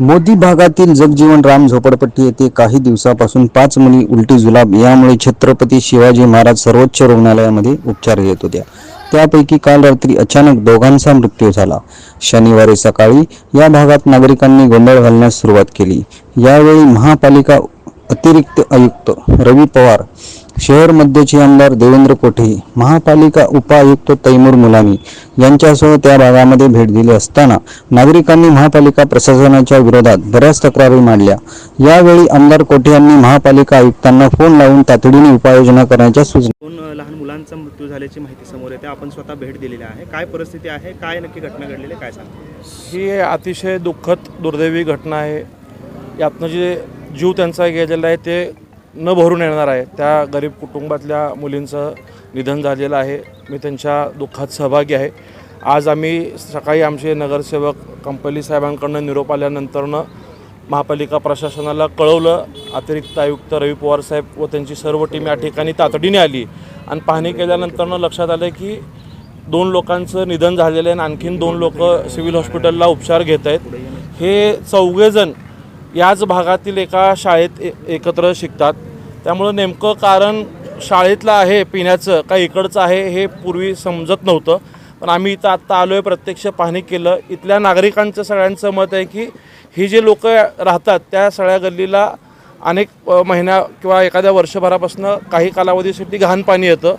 मोदी भागातील जगजीवन राम झोपडपट्टी येथे काही दिवसापासून पाच मुली उलटी जुलाब यामुळे छत्रपती शिवाजी महाराज सर्वोच्च रुग्णालयामध्ये उपचार घेत होत्या. त्यापैकी काल रात्री अचानक दोघांचा मृत्यू झाला. शनिवारी सकाळी या भागात नागरिकांनी गोंधळ घालण्यास सुरुवात केली. यावेळी महापालिका अतिरिक्त आयुक्त रवी पवार शहर मध्यचे आमदार देवेंद्र कोठे महापालिका उपायुक्त तैमूर मुलानी यांच्यासह त्या भागामध्ये भेट दिली असताना नागरिकांनी महापालिका प्रशासनाच्या विरोधात बऱ्याच तक्रारी मांडल्या. यावेळी आमदार कोठे यांनी महापालिका आयुक्तांना फोन लावून तातडीने उपाययोजना करण्याच्या सूचना दोन लहान मुलांचा मृत्यू झाल्याची माहिती समोर येते. आपण स्वतः भेट दिलेली आहे. काय परिस्थिती आहे? काय नक्की घटना घडलेली आहे? काय सांगता ही अतिशय दुःखद दुर्दैवी घटना आहे. यातनं जे जीव त्यांचा गेलेला आहे ते न भरून येणार आहे. त्या गरीब कुटुंबातल्या मुलींचं निधन झालेलं आहे. मी त्यांच्या दुःखात सहभागी आहे. आज आम्ही सकाळी आमचे नगरसेवक कंपली साहेबांकडनं निरोप आल्यानंतरनं महापालिका प्रशासनाला कळवलं. अतिरिक्त आयुक्त रवी पवार साहेब व त्यांची सर्व टीम या ठिकाणी तातडीने आली. आणि पाहणी केल्यानंतरनं लक्षात आलं की दोन लोकांचं निधन झालेलं आहे आणि आणखीन दोन लोक सिव्हिल हॉस्पिटलला उपचार घेत आहेत. हे चौघेजण याच भागातील एका शाळेत ए- एकत्र शिकतात. त्यामुळं नेमकं कारण शाळेतलं आहे पिण्याचं का इकडचं आहे हे पूर्वी समजत नव्हतं. पण आम्ही इथं आत्ता आलो आहे प्रत्यक्ष पाहणी केलं. इथल्या नागरिकांचं सगळ्यांचं मत आहे की ही जे लोक राहतात त्या सगळ्या गल्लीला अनेक महिन्या किंवा एखाद्या वर्षभरापासून काही कालावधीसाठी घाण पाणी येतं.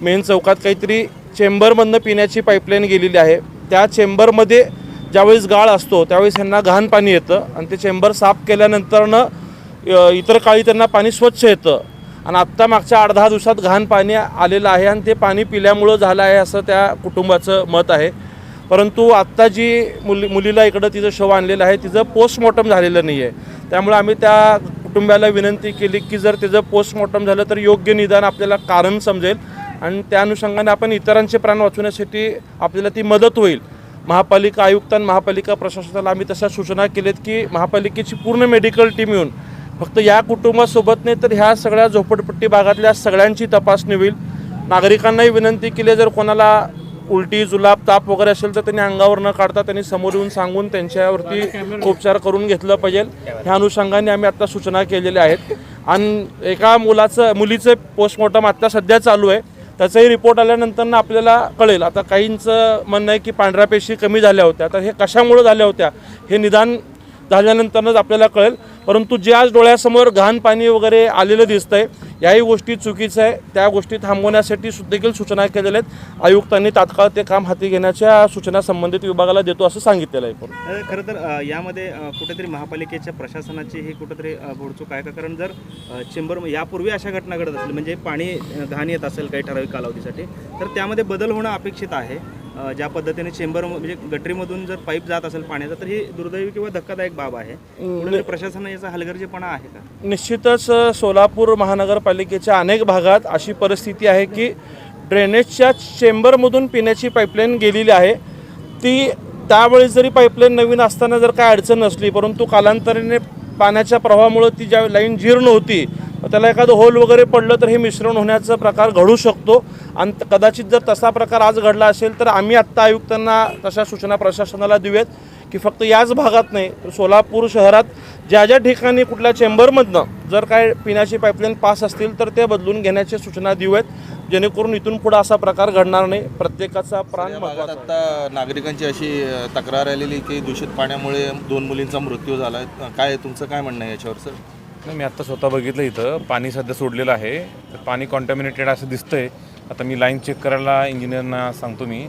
मेन चौकात काहीतरी चेंबरमधनं पिण्याची पाईपलाईन गेलेली आहे. त्या चेंबरमध्ये ज्यावेळेस गाळ असतो त्यावेळेस ह्यांना घाण पाणी येतं. आणि ते चेंबर साफ केल्यानंतरनं इतर काळी त्यांना पाणी स्वच्छ येतं. आणि आत्ता मागच्या आठ दहा दिवसात घाण पाणी आलेलं आहे आणि ते पाणी पिल्यामुळं झालं आहे असं त्या कुटुंबाचं मत आहे. परंतु आत्ता जी मुली मुलीला इकडं तिचं शव आणलेलं आहे तिचं पोस्टमॉर्टम झालेलं नाही आहे. त्यामुळे आम्ही त्या कुटुंबाला विनंती केली की जर तिचं पोस्टमॉर्टम झालं तर योग्य निदान आपल्याला कारण समजेल. आणि त्या अनुषंगाने आपण इतरांचे प्राण वाचवण्यासाठी आपल्याला ती मदत होईल. महापालिका आयुक्त आणि महापालिका प्रशासनाला आम्ही तशा सूचना केल्यात की महापालिकेची पूर्ण मेडिकल टीम येऊन फक्त या कुटुंबासोबत नाही तर ह्या सगळ्या झोपडपट्टी भागातल्या सगळ्यांची तपासणी होईल. नागरिकांनाही विनंती केली जर कोणाला उलटी जुलाब ताप वगैरे असेल तर त्यांनी अंगावर न काढता त्यांनी समोर येऊन सांगून त्यांच्यावरती उपचार करून घेतलं पाहिजे. ह्या अनुषंगाने आम्ही आता सूचना केलेल्या आहेत. आणि एका मुलाचं मुलीचं पोस्टमॉर्टम आत्ता सध्या चालू आहे. त्याचाही रिपोर्ट आल्यानंतर ना आपल्याला कळेल. आता काहींचं म्हणणं आहे की पांढऱ्या पेशी कमी झाल्या होत्या. तर हे कशामुळे झाल्या होत्या हे निदान झाल्यानंतरच आपल्याला कळेल. परंतु जे आज डोळ्यासमोर घाण पाणी वगैरे आलेलं दिसतंय याही गोष्टी चुकीचं आहे. त्या गोष्टी थांबवण्यासाठी देखील सूचना केलेल्या आहेत. आयुक्तांनी तात्काळ ते काम हाती घेण्याच्या सूचना संबंधित विभागाला देतो असं सांगितलेलं आहे पण खरं तर यामध्ये कुठेतरी महापालिकेच्या प्रशासनाची ही कुठेतरी अ, घोडचूक आहे का? कारण जर चेंबर यापूर्वी अशा घटना घडत असेल म्हणजे पाणी घाण येत असेल काही ठराविक कालावधीसाठी तर त्यामध्ये बदल होणं अपेक्षित आहे. ज्या पद्धतीने चेंबर म्हणजे गटरीमधून जर पाईप जात असेल पाण्याचा तर ही दुर्दैवी किंवा धक्कादायक बाब आहे. प्रशासन याचा हलगर्जीपणा आहे का? निश्चितच सोलापूर महानगरपालिकेच्या अनेक भागात अशी परिस्थिती आहे की ड्रेनेजच्या चेंबरमधून पिण्याची पाईपलाईन गेलेली आहे. ती त्यावेळेस जरी पाईपलाईन नवीन असताना जर काय अडचण नसली परंतु कालांतराने पाण्याच्या प्रवाहामुळं ती ज्या लाईन जीर्ण होती त्याला एखादं होल वगैरे पडलं तर हे मिश्रण होण्याचा प्रकार घडू शकतो. आणि कदाचित जर तसा प्रकार आज घडला असेल तर आम्ही आत्ता आयुक्तांना तशा सूचना प्रशासनाला देऊयात की फक्त याच भागात नाही तर सोलापूर शहरात ज्या ज्या ठिकाणी कुठल्या चेंबरमधनं जर काय पिण्याची पाईपलाईन पास असतील तर ते बदलून घेण्याच्या सूचना देऊयात. जेणेकरून इथून पुढे असा प्रकार घडणार नाही. प्रत्येकाचा प्राण भागात आता नागरिकांची अशी तक्रार आलेली की दूषित पाण्यामुळे दोन मुलींचा मृत्यू झाला आहे काय तुमचं काय म्हणणं आहे याच्यावर सर? नाही मी आत्ता स्वतः बघितलं इथं. पाणी सध्या सोडलेलं आहे. तर पाणी कॉन्टॅमिनेटेड असं दिसतंय. आता मी लाईन चेक करायला इंजिनियरना सांगतो मी.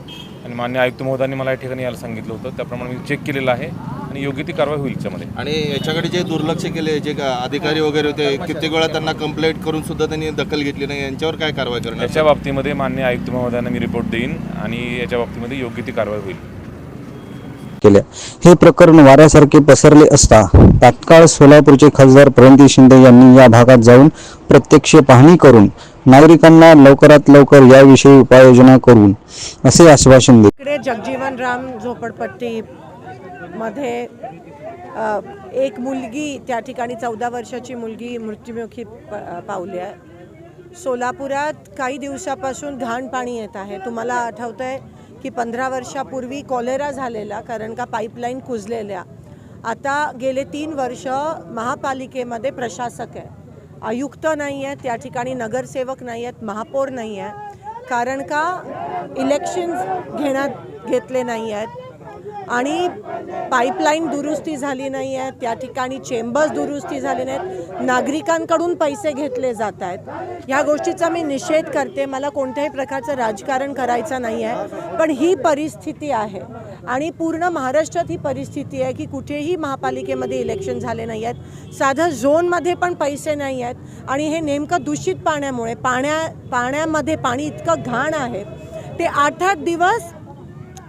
आणि मान्य आयुक्त महोदयांनी मला या ठिकाणी यायला सांगितलं होतं. त्याप्रमाणे मी चेक केलेलं आहे आणि योग्य ती कारवाई होईल याच्यामध्ये. आणि याच्याकडे जे दुर्लक्ष केले जे का अधिकारी वगैरे होते कित्येक वेळा त्यांना कंप्लेंट करून सुद्धा त्यांनी दखल घेतली नाही. यांच्यावर काय कारवाई करणार? याच्या बाबतीमध्ये मान्य आयुक्त महोदयांना मी रिपोर्ट देईन आणि याच्या बाबतीमध्ये योग्य ती कारवाई होईल. केल्या. हे प्रकरण वाऱ्यासारखे पसरले असता तात्काळ सोलापूरचे खासदार प्रणिती शिंदे यांनी या भागात जाऊन प्रत्यक्ष पाहणी करून नागरिकांना लवकरात लवकर याविषयी उपाययोजना करून असे आश्वासन दिले. इकडे जगजीवन राम झोपडपट्टी मध्ये एक मुलगी त्या ठिकाणी चौदा वर्षाची मुलगी मृत्युमुखी प- पावली आहे. सोलापुरात काही दिवसापासून घाण पाणी येत आहे. तुम्हाला आठवतं आहे की पंधरा वर्षापूर्वी कॉलेरा झालेला कारण का पाईपलाईन कुजलेल्या. आता गेले तीन वर्ष महापालिकेमध्ये प्रशासक आहे. आयुक्त नाही आहेत त्या ठिकाणी नगरसेवक नाही आहेत महापौर नाही आहे कारण का इलेक्शन्स घेण्यात घेतले नाही आहेत. आणि पाईपलाईन दुरुस्ती झाली नाही आहे त्या ठिकाणी चेंबर्स दुरुस्ती झाले नाहीत नागरिकांकडून पैसे घेतले जात आहेत. ह्या गोष्टीचा मी निषेध करते मला कोणत्याही प्रकारचं राजकारण करायचं नाही आहे पण ही परिस्थिती आहे. आणि पूर्ण महाराष्ट्रात ही परिस्थिती आहे की कुठेही महापालिकेमध्ये इलेक्शन झाले नाही आहेत साधं झोनमध्ये पण पैसे नाही आहेत आणि हे नेमकं दूषित पाण्यामुळे पाण्या पाण्यामध्ये पाणी इतकं घाण आहे ते आठ आठ दिवस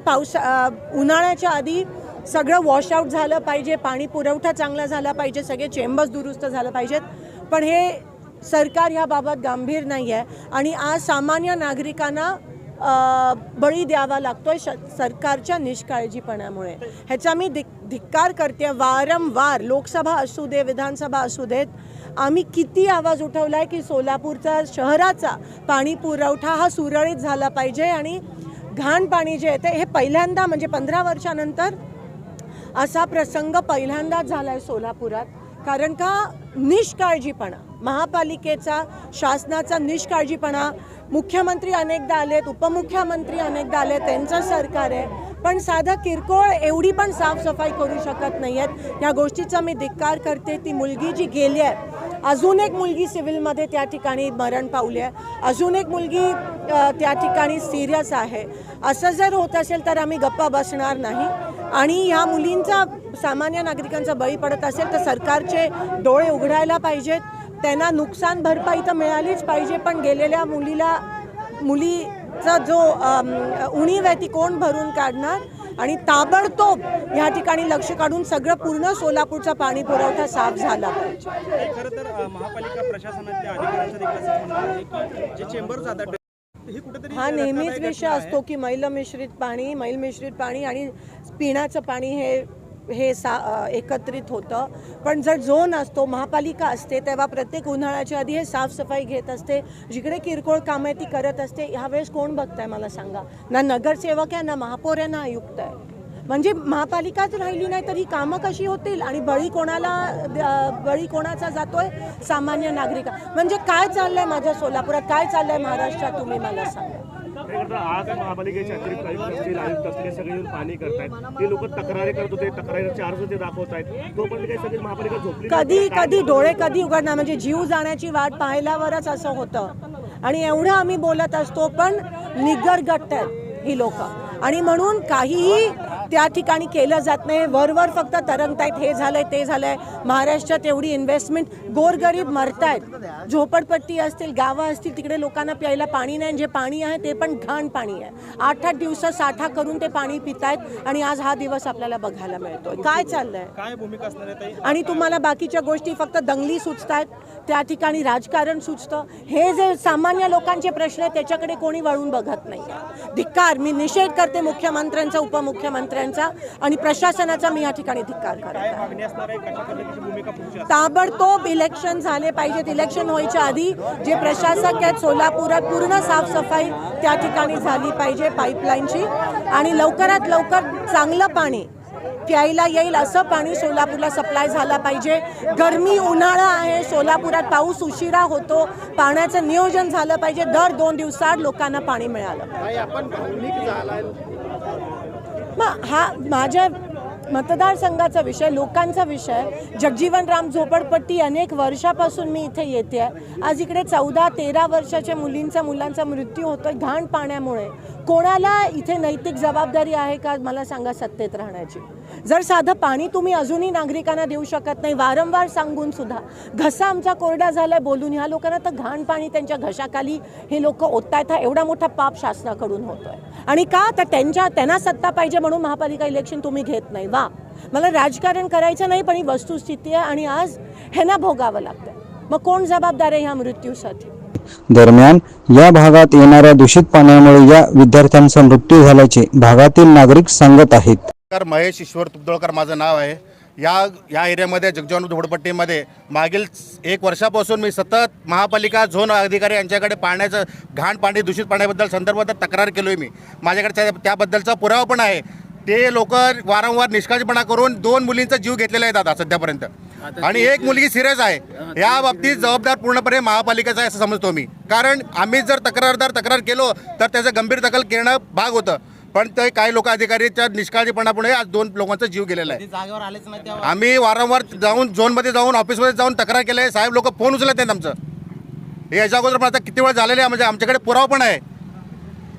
पावसा उन्हाळ्याच्या आधी सगळं वॉशआउट झालं पाहिजे पाणी पुरवठा चांगला झाला पाहिजे सगळे चेंबर्स दुरुस्त झालं पाहिजेत. पण हे सरकार ह्याबाबत गंभीर नाही आहे आणि आज सामान्य नागरिकांना बळी द्यावा लागतोय श सरकारच्या निष्काळजीपणामुळे. ह्याचा मी धिक धिक्कार करते. वारंवार लोकसभा असू दे विधानसभा असू देत आम्ही किती आवाज उठवला आहे की सोलापूरचा शहराचा पाणी पुरवठा हा सुरळीत झाला पाहिजे आणि घाण पाणी जे येते हे पहिल्यांदा म्हणजे पंधरा वर्षानंतर असा प्रसंग पहिल्यांदाच झाला आहे सोलापुरात. कारण का? निष्काळजीपणा. महापालिकेचा शासनाचा निष्काळजीपणा. मुख्यमंत्री अनेकदा आलेत उपमुख्यमंत्री अनेकदा आले त्यांचं सरकार आहे. पण साधं किरकोळ एवढी पण साफसफाई करू शकत नाही आहेत या गोष्टीचा मी धिक्कार करते. ती मुलगी जी गेली आहे अजून एक मुलगी सिव्हिलमध्ये त्या ठिकाणी मरण पावली आहे. अजून एक मुलगी त्या ठिकाणी सिरियस आहे. असं जर होत असेल तर आम्ही गप्पा बसणार नाही. आणि ह्या मुलींचा सामान्य नागरिकांचा बळी पडत असेल तर सरकारचे डोळे उघडायला पाहिजेत. त्यांना नुकसान भरपाई तर मिळालीच पाहिजे पण गेलेल्या मुलीला मुलीचा जो उणीव आहे ती कोण भरून काढणार? आणि ताबडतोब ह्या ठिकाणी लक्ष काढून सगळं पूर्ण सोलापूरचा पाणी पुरवठा साफ झाला पाहिजे खरं तर अ, महापालिका प्रशासनातल्या अधिकाऱ्यांचं देखील असं म्हणणं आहे की जे चेंबर जातात हे नेहमीच विषय. असतो की मैल मिश्रित पाणी मैल मिश्रित पाणी आणि पिण्याचं पाणी हे हे सा एकत्रित होतं. पण जर झोन असतो महापालिका असते तेव्हा प्रत्येक उन्हाळ्याच्या आधी हे साफसफाई घेत असते. जिकडे किरकोळ कामं आहे ती करत असते. ह्यावेळेस कोण बघताय मला सांगा? ना नगरसेवक आहे ना महापौर आहे ना आयुक्त आहे. म्हणजे महापालिकाच राहिली नाही तर ही कामं कशी होतील? आणि बळी कोणाला बळी कोणाचा जातोय? सामान्य नागरिका. म्हणजे काय चाललंय माझ्या सोलापुरात? काय चाललंय महाराष्ट्रात तुम्ही मला सांगा. खरं तर आज महापालिकेचे अतिरिक्त आयुक्त असतील आयुक्त असतील हे सगळे येऊन पाहणी करतायत. ते लोक तक्रारी करत होते तक्रारीचे अर्ज ते दाखवत आहेत तोपर्यंत काही सगळी महापालिका झोपली. कधी कधी डोळे कधी उघडणार? म्हणजे जीव जाण्याची वाट पाहिल्यावरच असं होतं. आणि एवढं आम्ही बोलत असतो पण निगरगट्ट आहेत ही लोक. आणि म्हणून काहीही त्या ठिकाणी केलं जात नाही. वरवर फक्त तरंगतायत. हे झालंय ते झालंय. महाराष्ट्रात एवढी इन्व्हेस्टमेंट गोरगरीब मरतायत. झोपडपट्टी असतील गावं असतील तिकडे लोकांना प्यायला पाणी नाही. जे पाणी आहे ते पण घाण पाणी आहे. आठ आठ दिवस साठा करून ते पाणी पितायत आणि आज हा दिवस आपल्याला बघायला मिळतोय. काय चाललंय? आणि तुम्हाला बाकीच्या गोष्टी फक्त दंगली सुचतात त्या ठिकाणी राजकारण सुचतं. हे जे सामान्य लोकांचे प्रश्न आहेत त्याच्याकडे कोणी वळून बघत नाही धिक्कार मी निषेध करते मुख्यमंत्र्यांचा उपमुख्यमंत्र्यांचा आणि प्रशासनाचा मी या ठिकाणी धिक्कार करते आहे. ताबडतोब इलेक्शन झाले पाहिजेत. इलेक्शन व्हायच्या आधी जे प्रशासक आहेत सोलापुरात पूर्ण साफसफाई त्या ठिकाणी झाली पाहिजे पाईपलाईनची आणि लवकरात लवकर चांगलं पाणी प्यायला येईल असं पाणी सोलापूरला सप्लाय झाला पाहिजे. गरमी उन्हाळा आहे. सोलापुरात पाऊस उशिरा होतो. पाण्याचं नियोजन झालं पाहिजे. दर दोन दिवसात लोकांना पाणी मिळालं. मग हा माझ्या मतदारसंघाचा विषय लोकांचा विषय. जगजीवन राम झोपडपट्टी अनेक वर्षापासून मी इथे येते आज इकडे चौदा तेरा वर्षाच्या मुलींचा मुलांचा मृत्यू होतोय घाण पाण्यामुळे. कोणाला इथे नैतिक जबाबदारी आहे का मला सांगा सत्तेत राहण्याची? जर साधं पाणी तुम्ही अजूनही नागरिकांना देऊ शकत नाही वारंवार सांगून सुद्धा. घसा आमचा कोरडा झालाय बोलून. ह्या लोकांना तर घाण पाणी त्यांच्या घशाखाली हे लोक ओततायत. हा एवढा मोठा पाप शासनाकडून होतोय. आणि का? तर त्यांच्या त्यांना सत्ता पाहिजे म्हणून महापालिका इलेक्शन तुम्ही घेत नाही. वा. मला राजकारण करायचं नाही पण ही वस्तुस्थिती आहे आणि आज ह्यांना भोगावं लागतं मग कोण जबाबदार आहे ह्या मृत्यूसाठी? दरम्यान या भागात येणाऱ्या दूषित पाण्यामुळे या विद्यार्थ्यांचा मृत्यू झाल्याचे भागातील नागरिक सांगत आहेत. महेश ईश्वर तुपदोळकर माझं नाव आहे. या या एरियामध्ये जगजीवन झोपडपट्टीमध्ये मागील एक वर्षापासून मी सतत महापालिका झोन अधिकारी यांच्याकडे पाण्याचं घाण पाणी दूषित पाण्याबद्दल संदर्भात तक्रार केलो आहे मी. माझ्याकडे त्या- त्याबद्दलचा पुरावा पण आहे. ते लोक वारंवार निष्काळजीपणा करून दोन मुलींचा जीव घेतलेला आहे दादा सध्यापर्यंत. आणि एक मुलगी सिरियस आहे या बाबतीत जबाबदार पूर्णपणे महापालिकेचा आहे असं समजतो मी. कारण आम्ही जर तक्रारदार तक्रार केलो तर त्याचं गंभीर दखल घेणं भाग होतं. पण ते काही लोक अधिकारीच्या निष्काळजीपणामुळे आज दोन लोकांचा जीव गेलेला आहे. आम्ही वारंवार जाऊन झोनमध्ये जाऊन ऑफिसमध्ये जाऊन तक्रार केली आहे. साहेब लोक फोन उचलत नाहीत आमचं. हे याच्या अगोदर पण आता किती वेळ झालेले आहे? म्हणजे आमच्याकडे पुरावा पण आहे.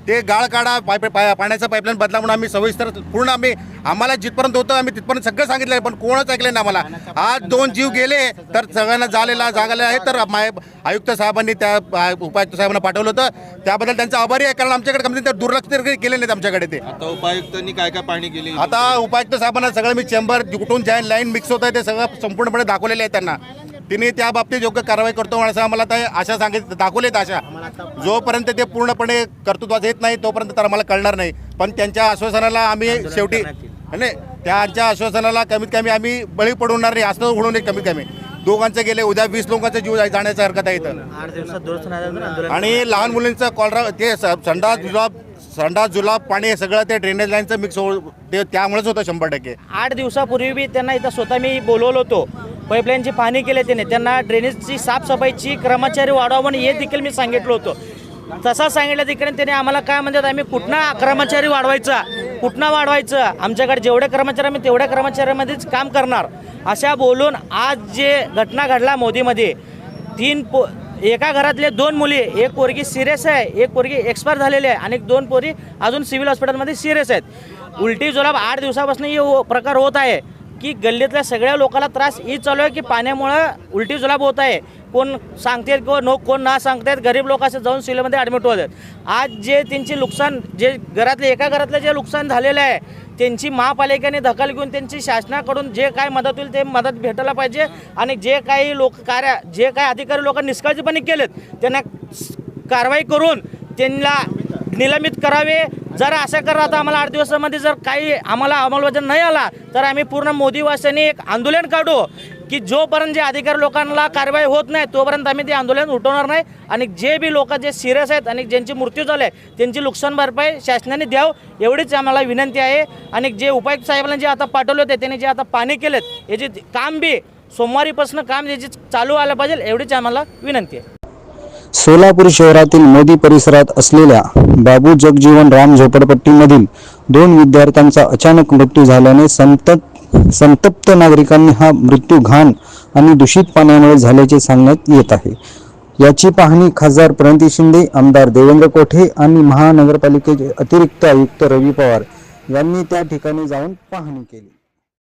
ते गाळ काढा पाईप पाय पाण्याचं पाईपलाईन बदला म्हणून आम्ही सविस्तर पूर्ण आम्ही आम्हाला जिथपर्यंत होतं आम्ही तिथपर्यंत सगळं सांगितलं पण कोणच ऐकलं नाही आम्हाला. आज दोन जीव गेले तर सगळ्यांना झालेला जागले आहे तर माय आयुक्त साहेबांनी त्या उपायुक्त साहेबांना पाठवलं होतं. त्याबद्दल त्यांचा आभारी आहे कारण आमच्याकडे कमी ते दुर्लक्ष तरी केले नाहीत आमच्याकडे ते. आता उपायुक्तांनी काय काय पाणी केली? आता उपायुक्त साहेबांना सगळं मी चेंबर कुठून ज्या लाईन मिक्स होत आहे ते सगळं संपूर्णपणे दाखवलेले आहे त्यांना. तिने त्या बाबतीत योग्य कारवाई करतो असं आम्हाला ते आशा सांगित दाखवलेत आशा. जोपर्यंत ते पूर्णपणे कर्तृत्वात येत नाही तोपर्यंत तर आम्हाला कळणार नाही. पण त्यांच्या आश्वासनाला आम्ही शेवटी नाही त्यांच्या आश्वासनाला कमीत कमी आम्ही बळी पडवणार नाही असं होऊ नये कमीत कमी. दोघांचे गेले उद्या वीस लोकांचा जीव जाय- जाण्याची हरकत आहे इथं. आणि लहान मुलींचं कॉलरा ते स- संडास जुलाब संडास जुलाब पाणी हे सगळं ते ड्रेनेज लाईनचं मिक्स हो ते त्यामुळेच होतं शंभर टक्के. आठ दिवसापूर्वी बी त्यांना इथं स्वतः मी बोलवलं होतो. पाईपलाईनची पाणी केले त्याने. त्यांना ड्रेनेजची साफसफाईची कर्मचारी वाढवा म्हणून हे देखील मी सांगितलं होतं. तसा सांगितलं तिकडे त्याने आम्हाला काय म्हणतात आम्ही कुठना कर्मचारी वाढवायचा? कुठना वाढवायचं? आमच्याकडे जेवढे कर्मचारी आम्ही तेवढ्या कर्मचाऱ्यामध्येच काम करणार. अशा बोलून आज जे घटना घडला मोदीमध्ये तीन पो एका घरातले दोन मुली एक पोरगी सिरियस आहे एक पोरगी एक्सपायर झालेली आहे आणि दोन पोरी अजून सिव्हिल हॉस्पिटलमध्ये सिरियस आहेत. उलटी जुलाब आठ दिवसापासून हे हो- प्रकार होत आहे. की गल्लीतल्या सगळ्या लोकांना त्रास ही चालू आहे की पाण्यामुळं उलटी जुलाब होत आहे. कोण सांगतात किंवा नो कोण ना सांगतायत गरीब लोक असे जाऊन सिव्हिलमध्ये ॲडमिट होत आहेत आज जे त्यांची नुकसान जे घरातले एका घरातलं जे नुकसान झालेलं आहे त्यांची महापालिकेने दखल घेऊन त्यांची शासनाकडून जे काय मदत होईल ते मदत भेटायला पाहिजे आणि जे काही लोक कार्य जे काही अधिकारी लोक निष्काळजीपणे केलेत त्यांना कारवाई करून त्यांना निलंबित करावे. जर असं कर तर आम्हाला आठ दिवसामध्ये जर काही आम्हाला अंमलबजावणी नाही आला तर आम्ही पूर्ण मोदीवासियांनी एक आंदोलन काढू की जोपर्यंत जे अधिकारी लोकांना कारवाई होत नाही तोपर्यंत आम्ही ते आंदोलन उठवणार नाही. आणि जे बी लोक जे सिरियस आहेत आणि ज्यांची मृत्यू झाले त्यांची नुकसान भरपाई शासनाने द्यावं एवढीच आम्हाला विनंती आहे. आणि जे उपायुक्त साहेबांना जे आता पाठवले होते त्यांनी जे आता पाणी केलेत याचे काम बी सोमवारीपासून काम याची चालू आलं पाहिजे एवढीच आम्हाला विनंती आहे. सोलापूर शहरातील मोदी परिसरात असलेल्या बाबू जगजीवन राम झोपडपट्टीमधील दोन विद्यार्थ्यांचा अचानक मृत्यू झाल्याने संतप्त संतप्त नागरिकांनी हा मृत्यू घाण आणि दूषित पाण्यामुळे झाल्याचे सांगण्यात येत आहे. याची पाहणी खासदार प्रणती शिंदे आमदार देवेंद्र कोठे आणि महानगरपालिकेचे अतिरिक्त आयुक्त रवी पवार यांनी त्या ठिकाणी जाऊन पाहणी केली.